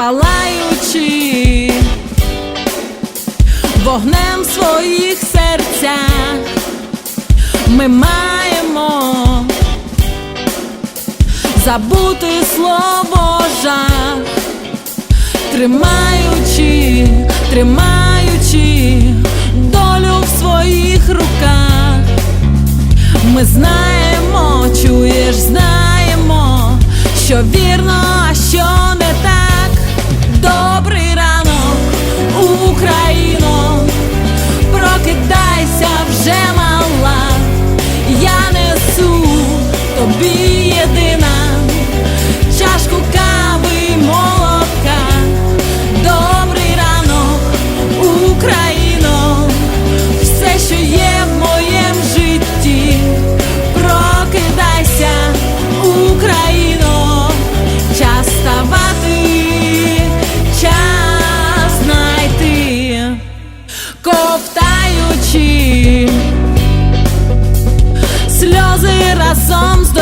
палаючи вогнем своїх серцях, ми маємо забути слово жах, тримаючи, тримаючи долю в своїх руках. Ми знаємо, чуєш, знаємо, що вірно, а що не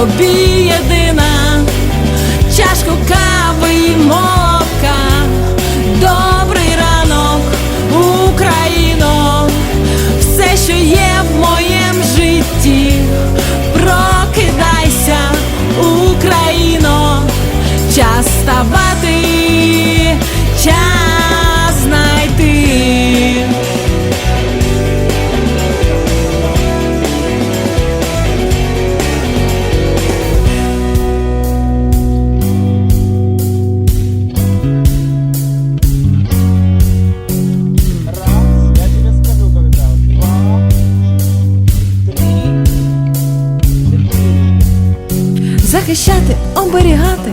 тобі єдина Захищати, оберігати,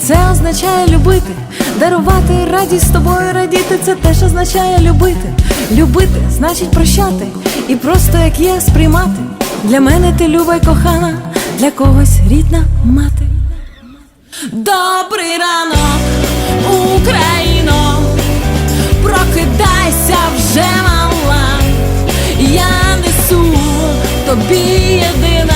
це означає любити, дарувати радість з тобою радіти, це теж означає любити. Любити значить прощати і просто як є сприймати. Для мене ти люба й кохана, для когось рідна мати. Добрий ранок, Україно, прокидайся вже мала. Я несу тобі єдина